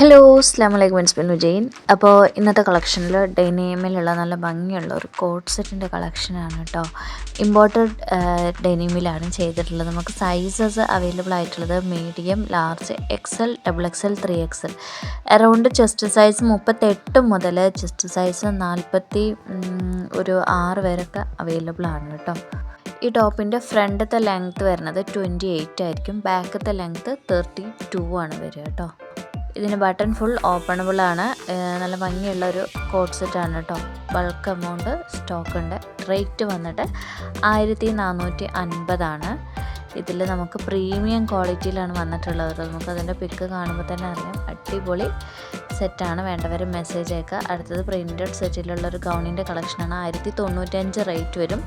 Hello അസ്ലാം വലൈക്കും മൻസ്ബിൻ ജെയിൻ. അപ്പോൾ ഇന്നത്തെ കളക്ഷനിൽ ഡെനിമിലുള്ള നല്ല ഭംഗിയുള്ള ഒരു കോട്ട് സെറ്റിന്റെ കളക്ഷനാണ് കേട്ടോ ഇമ്പോർട്ടഡ് ഡെനിമിലാണ് ചെയ്തിട്ടുള്ളത്. നമുക്ക് സൈസസ് അവൈലബിൾ ആയിട്ടുള്ളത് medium large XL double XL three XL around chest size മുപ്പത്തെട്ട് മുതൽ ചെസ്റ്റ് സൈസ് നാൽപ്പത്തി ഒരു ആറ് വരെയൊക്കെ അവൈലബിൾ ആണ് കേട്ടോ ഈ ടോപ്പിന്റെ ഫ്രണ്ടത്തെ ലെങ്ത്ത് വരുന്നത് ട്വന്റി എയ്റ്റ് ആയിരിക്കും. ബാക്കത്തെ ലെങ്ത്ത് തേർട്ടി ടു ആണ് വരിക കേട്ടോ ഇതിന് ബട്ടൺ ഫുൾ ഓപ്പണബിൾ ആണ്. നല്ല ഭംഗിയുള്ള ഒരു കോട്ട് സെറ്റാണ് കേട്ടോ ബൾക്ക് എമൗണ്ട് സ്റ്റോക്ക് ഉണ്ട്. റേറ്റ് വന്നിട്ട് ആയിരത്തി നാനൂറ്റി അൻപതാണ് ഇതിൽ നമുക്ക് പ്രീമിയം ക്വാളിറ്റിയിലാണ് വന്നിട്ടുള്ളത്. നമുക്കതിന്റെ പിക്ക് കാണുമ്പോൾ തന്നെ അറിയാം. അടിപൊളി. സെറ്റാണ് വേണ്ടവർ മെസ്സേജ് അയക്കുക. അടുത്തത് പ്രിന്റഡ് സെറ്റിലുള്ള ഒരു ഗൗണിന്റെ കളക്ഷനാണ് ആയിരത്തി തൊണ്ണൂറ്റഞ്ച് റേറ്റ് വരും.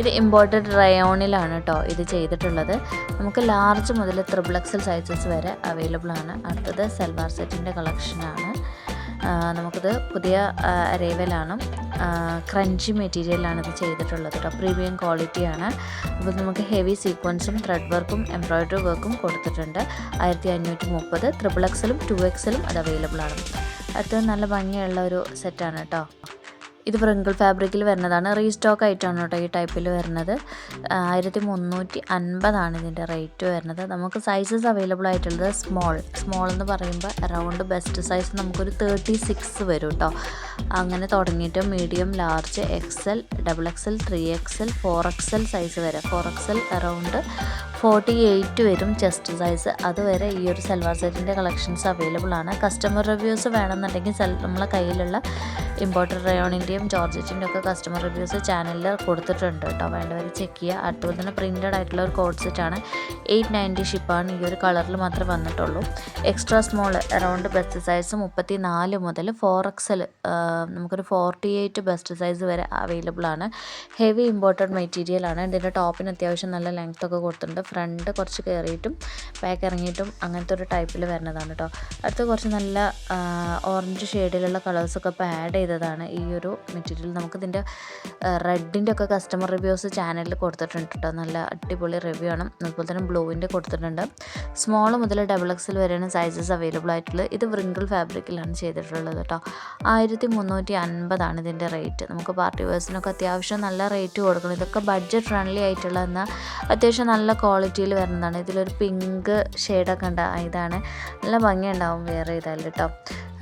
ഇത് ഇമ്പോർട്ടഡ് റയോണിലാണ് കേട്ടോ ഇത് ചെയ്തിട്ടുള്ളത്. നമുക്ക് ലാർജ് മുതൽ ത്രിബ്ലക്സൽ സൈസസ് വരെ അവൈലബിൾ ആണ്. അടുത്തത് സൽവാർ സെറ്റിന്റെ കളക്ഷനാണ് നമുക്കിത് പുതിയ അരേവലാണ്. ക്രഞ്ചി മെറ്റീരിയലാണ് ഇത് ചെയ്തിട്ടുള്ളത് കേട്ടോ പ്രീമിയം ക്വാളിറ്റിയാണ് അപ്പോൾ നമുക്ക് ഹെവി സീക്വൻസും ത്രെഡ് വർക്കും എംബ്രോയ്ഡറി വർക്കും കൊടുത്തിട്ടുണ്ട്. ആയിരത്തി അഞ്ഞൂറ്റി മുപ്പത് ട്രിപ്പിൾ എക്സലും ടു എക്സലും അത് അവൈലബിൾ ആണ്. അടുത്തത് നല്ല ഭംഗിയുള്ള ഒരു സെറ്റാണ് കേട്ടോ ഇത് പ്രിങ്കിൾ ഫാബ്രിക്കിൽ വരുന്നതാണ്. റീസ്റ്റോക്ക് ആയിട്ടാണ് കേട്ടോ ഈ ടൈപ്പിൽ വരുന്നത്. ആയിരത്തി മുന്നൂറ്റി അൻപതാണ് ഇതിന്റെ റേറ്റ് വരുന്നത്. നമുക്ക് സൈസസ് അവൈലബിൾ ആയിട്ടുള്ളത് സ്മോൾ സ്മോൾ എന്ന് പറയുമ്പോൾ അറൗണ്ട് ബെസ്റ്റ് സൈസ് നമുക്കൊരു തേർട്ടി സിക്സ് വരും കേട്ടോ അങ്ങനെ തുടങ്ങിയിട്ട് medium large XL double XL three XL four XL size വരെ. Four XL around forty eight വരും ചെസ്റ്റ് സൈസ്. അതുവരെ ഈ ഒരു സൽവാർ സെറ്റിന്റെ കളക്ഷൻസ് അവൈലബിൾ ആണ്. കസ്റ്റമർ റിവ്യൂസ് വേണമെന്നുണ്ടെങ്കിൽ സെൽ നമ്മളെ കയ്യിലുള്ള ഇമ്പോർട്ടഡ് റയോണിന്റെയും ജോർജറ്റിന്റെ ഒക്കെ കസ്റ്റമർ റിവ്യൂസ് ചാനലിൽ കൊടുത്തിട്ടുണ്ട് കേട്ടോ. വേണ്ടവർ ചെക്ക് ചെയ്യുക. അതുപോലെ തന്നെ പ്രിന്റഡ് ആയിട്ടുള്ള ഒരു കോഡ് സെറ്റാണ് എയ്റ്റ് നയന്റി ഷിപ്പാണ് ഈ ഒരു കളറിൽ മാത്രമേ വന്നിട്ടുള്ളൂ. Extra small around best size മുപ്പത്തി നാല് മുതൽ ഫോർ എക്സൽ നമുക്കൊരു ഫോർട്ടി എയ്റ്റ് ബെസ്റ്റ് സൈസ് വരെ അവൈലബിൾ ആണ്. ഹെവി ഇമ്പോർട്ടഡ് മെറ്റീരിയൽ ആണ്. ഇതിന്റെ ടോപ്പിന് അത്യാവശ്യം നല്ല ലെങ്ത് ഒക്കെ കൊടുത്തിട്ടുണ്ട്. ഫ്രണ്ട് കുറച്ച് കയറിയിട്ടും ബാക്ക് ഇറങ്ങിയിട്ടും അങ്ങനത്തെ ഒരു ടൈപ്പിൽ വരുന്നതാണ് കേട്ടോ അടുത്ത് കുറച്ച് നല്ല ഓറഞ്ച് ഷെയ്ഡിലുള്ള കളേഴ്സൊക്കെ ഇപ്പോൾ ആഡ് ചെയ്തതാണ് ഈ ഒരു മെറ്റീരിയൽ നമുക്ക് ഇതിന്റെ റെഡിന്റെ ഒക്കെ കസ്റ്റമർ റിവ്യൂസ് ചാനലിൽ കൊടുത്തിട്ടുണ്ട് കേട്ടോ നല്ല അടിപൊളി റിവ്യൂ ആണ്. അതുപോലെ തന്നെ ബ്ലൂവിന്റെ കൊടുത്തിട്ടുണ്ട്. സ്മോൾ മുതൽ ഡബിൾ എക്സിൽ വരെയാണ് സൈസസ് അവൈലബിൾ ആയിട്ടുള്ളത്. ഇത് വ്രിങ്കിൾ ഫാബ്രിക്കിലാണ് ചെയ്തിട്ടുള്ളത് കേട്ടോ ആയിരത്തി മുന്നൂറ്റി അൻപതാണ് ഇതിന്റെ റേറ്റ് നമുക്ക് പാർട്ടി വേഴ്സിനൊക്കെ അത്യാവശ്യം നല്ല റേറ്റ് കൊടുക്കണം. ഇതൊക്കെ ബഡ്ജറ്റ് ഫ്രണ്ട്ലി ആയിട്ടുള്ള എന്നാൽ അത്യാവശ്യം നല്ല ക്വാളിറ്റിയിൽ വരുന്നതാണ്. ഇതിലൊരു പിങ്ക് ഷെയ്ഡൊക്കെ ഉണ്ട്. ഇതാണ്. നല്ല ഭംഗിയുണ്ടാവും വേറെ ചെയ്താൽ കേട്ടോ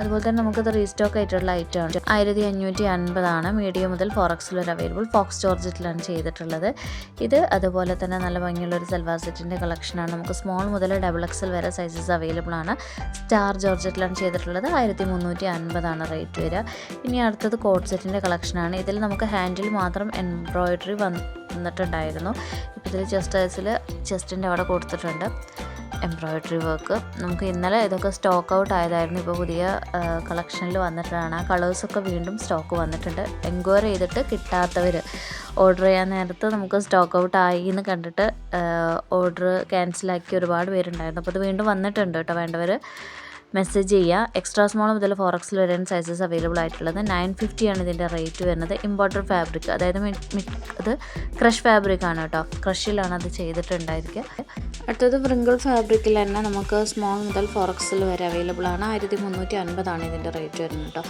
അതുപോലെ തന്നെ നമുക്കിത് റീസ്റ്റോക്ക് ആയിട്ടുള്ള ഐറ്റം ആണ്. ആയിരത്തി അഞ്ഞൂറ്റി അൻപതാണ് മീഡിയം മുതൽ ഫോറക്സിൽ ഒരു അവൈലബിൾ ഫോക്സ് ജോർജറ്റിലാണ് ചെയ്തിട്ടുള്ളത്. ഇത് അതുപോലെ തന്നെ നല്ല ഭംഗിയുള്ള ഒരു സൽവാർ സെറ്റിന്റെ കളക്ഷനാണ് നമുക്ക് സ്മോൾ മുതൽ ഡബിൾ എക്സൽ വരെ സൈസസ് അവൈലബിൾ ആണ്. സ്റ്റാർ ജോർജറ്റിലാണ് ചെയ്തിട്ടുള്ളത്. ആയിരത്തി മുന്നൂറ്റി അൻപതാണ് റേറ്റ് വരിക. ഇനി അടുത്തത് കോട്ട് സെറ്റിന്റെ കളക്ഷനാണ് ഇതിൽ നമുക്ക് ഹാൻഡിൽ മാത്രം എംബ്രോയിഡറി വന്നിട്ടുണ്ടായിരുന്നു. ഇപ്പോൾ ഇതിൽ ചെസ്റ്റ് ഹൗസിൽ ചെസ്റ്റിന്റെ അവിടെ കൊടുത്തിട്ടുണ്ട്. എംബ്രോയിഡറി വർക്ക് നമുക്ക് ഇന്നലെ ഇതൊക്കെ സ്റ്റോക്ക് ഔട്ട് ആയതായിരുന്നു. ഇപ്പോൾ പുതിയ കളക്ഷനിൽ വന്നിട്ടാണ്. ആ കളേഴ്സൊക്കെ വീണ്ടും സ്റ്റോക്ക് വന്നിട്ടുണ്ട്. എൻക്വയറി ചെയ്തിട്ട് കിട്ടാത്തവർ ഓർഡർ ചെയ്യാൻ നേരത്ത് നമുക്ക് സ്റ്റോക്ക് ഔട്ട് ആയി എന്ന് കണ്ടിട്ട് ഓർഡർ ക്യാൻസലാക്കി ഒരുപാട് പേരുണ്ടായിരുന്നു. അപ്പോൾ അത് വീണ്ടും വന്നിട്ടുണ്ട് കേട്ടോ വേണ്ടവർ മെസ്സേജ് ചെയ്യുക. എക്സ്ട്രാ സ്മോൾ മുതൽ ഫോർ എക്സിൽ വരെയാണ് സൈസസ് അവൈലബിൾ ആയിട്ടുള്ളത് നയൻ ഫിഫ്റ്റിയാണ് ഇതിന്റെ റേറ്റ് വരുന്നത്. ഇമ്പോർട്ടഡ് ഫാബ്രിക് അതായത് അത് ക്രഷ് ഫാബ്രിക് ആണ് കേട്ടോ. ക്രഷിലാണ് അത് ചെയ്തിട്ടുണ്ടായിരിക്കുക. അടുത്തത് വൃങ്കിൾ ഫാബ്രിക്കിൽ തന്നെ നമുക്ക് സ്മോൾ മുതൽ ഫോറക്സിൽ വരെ അവൈലബിൾ ആണ്. ആയിരത്തി മുന്നൂറ്റി അൻപതാണ് ഇതിന്റെ റേറ്റ് വരുന്നത് കേട്ടോ.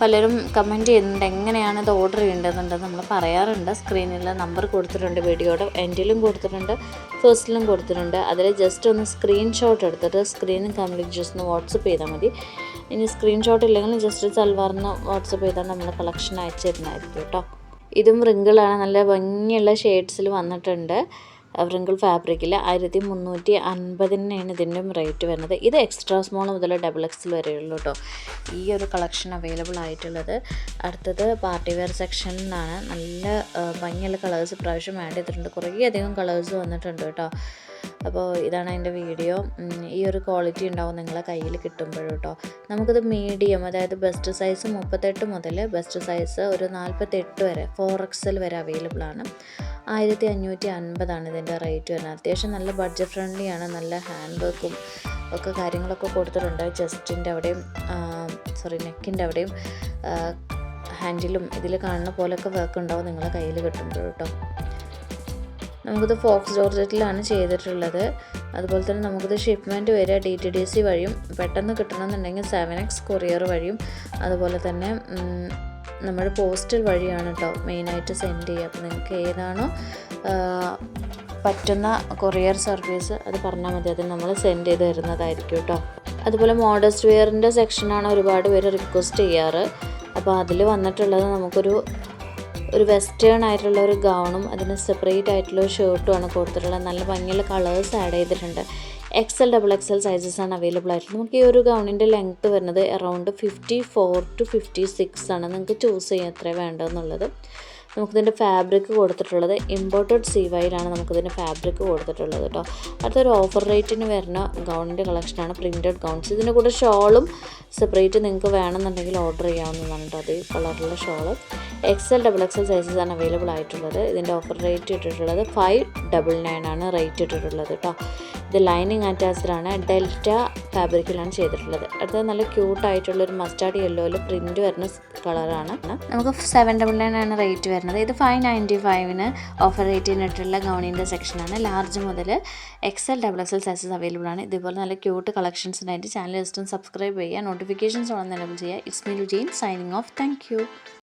പലരും കമന്റ് ചെയ്യുന്നുണ്ട് എങ്ങനെയാണ് ഇത് ഓർഡർ ചെയ്യേണ്ടതെന്നുണ്ടെന്ന് നമ്മൾ പറയാറുണ്ട്. സ്ക്രീനിൽ നമ്പർ കൊടുത്തിട്ടുണ്ട് വീഡിയോയുടെ എൻഡിലും കൊടുത്തിട്ടുണ്ട് ഫേസ്റ്റിലും കൊടുത്തിട്ടുണ്ട്. അതിൽ ജസ്റ്റ് ഒന്ന് സ്ക്രീൻഷോട്ട് എടുത്തിട്ട് സ്ക്രീനും കംപ്ലീറ്റ് ജസ്റ്റ് ഒന്ന് വാട്സപ്പ് ചെയ്താൽ മതി. ഇനി സ്ക്രീൻഷോട്ട് ഇല്ലെങ്കിൽ ജസ്റ്റ് സൽവാറിന് വാട്സപ്പ് ചെയ്താൽ നമ്മൾ കളക്ഷൻ അയച്ചു തരുന്നതായിരിക്കും കേട്ടോ. ഇതും റിങ്കിളാണ് നല്ല ഭംഗിയുള്ള ഷെയ്ഡ്സിൽ വന്നിട്ടുണ്ട്. വ്രിങ്കിൾ ഫാബ്രിക്കിൽ ആയിരത്തി മുന്നൂറ്റി അൻപതിനാണ് ഇതിന്റെ റേറ്റ് വരുന്നത്. ഇത് എക്സ്ട്രാ സ്മോൾ മുതൽ ഡബിൾ എക്സിൽ വരെയുള്ളൂ കേട്ടോ ഈ ഒരു കളക്ഷൻ അവൈലബിൾ ആയിട്ടുള്ളത്. അടുത്തത് പാർട്ടി വെയർ സെക്ഷനിൽ നിന്നാണ് നല്ല ഭംഗിയുള്ള കളേഴ്സ് പ്രാവശ്യം ആഡ് ചെയ്തിട്ടുണ്ട്. കുറേ അധികം കളേഴ്സ് വന്നിട്ടുണ്ട് കേട്ടോ അപ്പോൾ ഇതാണ് അതിന്റെ വീഡിയോ ഈ ഒരു ക്വാളിറ്റി ഉണ്ടാവും നിങ്ങളെ കയ്യിൽ കിട്ടുമ്പോഴും കേട്ടോ നമുക്കിത് മീഡിയം അതായത് ബെസ്റ്റ് സൈസ് മുപ്പത്തെട്ട് മുതൽ ബെസ്റ്റ് സൈസ് ഒരു നാൽപ്പത്തെട്ട് വരെ ഫോർ എക്സൽ വരെ അവൈലബിൾ ആണ്. ആയിരത്തി അഞ്ഞൂറ്റി അൻപതാണ് ഇതിന്റെ റേറ്റ് വരുന്നത്. അത്യാവശ്യം നല്ല ബഡ്ജറ്റ് ഫ്രണ്ട്ലിയാണ് നല്ല ഹാൻഡ് വർക്കും ഒക്കെ കാര്യങ്ങളൊക്കെ കൊടുത്തിട്ടുണ്ട്. ചെസ്റ്റിന്റെ അവിടെയും സോറി നെക്കിന്റെ അവിടെയും ഹാൻഡിലും ഇതിൽ കാണുന്ന പോലെയൊക്കെ വർക്ക് ഉണ്ടാവും നിങ്ങളെ കയ്യിൽ കിട്ടുമ്പോൾ കേട്ടോ. നമുക്കിത് ഫോക്സ് ജോർജറ്റിലാണ് ചെയ്തിട്ടുള്ളത്. അതുപോലെ തന്നെ നമുക്കിത് ഷിപ്മെന്റ് വരിക ഡി ടി ഡി സി വഴിയും പെട്ടെന്ന് കിട്ടണമെന്നുണ്ടെങ്കിൽ സെവൻ എക്സ് കൊറിയർ വഴിയും അതുപോലെ തന്നെ ഉം, നമ്മുടെ പോസ്റ്റൽ വഴിയാണ് കേട്ടോ മെയിനായിട്ട് സെൻഡ് ചെയ്യുക. അപ്പോൾ നിങ്ങൾക്ക് ഏതാണോ പറ്റുന്ന കൊറിയർ സർവീസ് അത് പറഞ്ഞാൽ മതി. അത് നമ്മൾ സെൻഡ് ചെയ്ത് തരുന്നതായിരിക്കും കേട്ടോ അതുപോലെ മോഡസ്റ്റ് വെയറിന്റെ സെക്ഷനാണ് ഒരുപാട് പേര് റിക്വസ്റ്റ് ചെയ്യാറ്. അപ്പോൾ അതിൽ വന്നിട്ടുള്ളത് നമുക്കൊരു ഒരു വെസ്റ്റേൺ ആയിട്ടുള്ള ഒരു ഗൗണും അതിന് സെപ്പറേറ്റ് ആയിട്ടുള്ള ഒരു ഷർട്ടുമാണ് കൊടുത്തിട്ടുള്ളത്. നല്ല ഭംഗിയുള്ള കളേഴ്സ് ആഡ് ചെയ്തിട്ടുണ്ട്. എക്സൽ ഡബിൾ എക്സൽ സൈസസ് ആണ് അവൈലബിൾ ആയിട്ടുള്ളത്. നമുക്ക് ഈ ഒരു ഗൗണിന്റെ ലെങ്ത്ത് വരുന്നത് around fifty four to fifty six ആണ്. നിങ്ങൾക്ക് ചൂസ് ചെയ്യാൻ എത്ര വേണ്ടതെന്നുള്ളത്. നമുക്കിതിന്റെ ഫാബ്രിക് കൊടുത്തിട്ടുള്ളത് ഇമ്പോർട്ടഡ് സി വൈലാണ് നമുക്കിതിന്റെ ഫാബ്രിക് കൊടുത്തിട്ടുള്ളത് കേട്ടോ അടുത്തൊരു ഓഫർ റേറ്റിന് വരുന്ന ഗൗണിന്റെ കളക്ഷനാണ് പ്രിന്റഡ് ഗൗൺസ് ഇതിന്റെ കൂടെ ഷോളും സെപ്പറേറ്റ് നിങ്ങൾക്ക് വേണമെന്നുണ്ടെങ്കിൽ ഓർഡർ ചെയ്യാവുന്നതാണ് കേട്ടോ അതേ കളറുള്ള ഷോൾ എക്സൽ ഡബിൾ സൈസസ് ആണ് അവൈലബിൾ ആയിട്ടുള്ളത്. ഇതിന്റെ ഓഫർ റേറ്റ് ഇട്ടിട്ടുള്ളത് ഫൈവ് ഡബിൾ നയൻ ആണ് റേറ്റ് ഇട്ടിട്ടുള്ളത് കേട്ടോ ഇത് ലൈനിങ് ആറ്റാസിലാണ് ഡെൽറ്റ ഫാബ്രിക്കിലാണ് ചെയ്തിട്ടുള്ളത്. അടുത്തത് നല്ല ക്യൂട്ട് ആയിട്ടുള്ള ഒരു മസ്റ്റാർഡ് യെല്ലോയിൽ പ്രിന്റ് വരുന്ന കളറാണ് നമുക്ക് സെവൻ ഡബിൾ നയൻ ആണ് റേറ്റ് വരുന്നത്. ഇത് ഫൈവ് നയന്റി ഫൈവിന് ഓഫർ റേറ്റ് ചെയ്തിട്ടുള്ള ഗൗണിന്റെ സെക്ഷനാണ് ലാർജ് മുതൽ XL double XL sizes available ആണ്. ഇതുപോലെ നല്ല ക്യൂട്ട് കളക്ഷൻസിനായിട്ട് ചാനൽ ജസ്റ്റ് സബ്സ്ക്രൈബ് ചെയ്യുക. നോട്ടിഫിക്കേഷൻസ് ഓൺ എനബിൾ ചെയ്യുക. It's me Lujeen signing off thank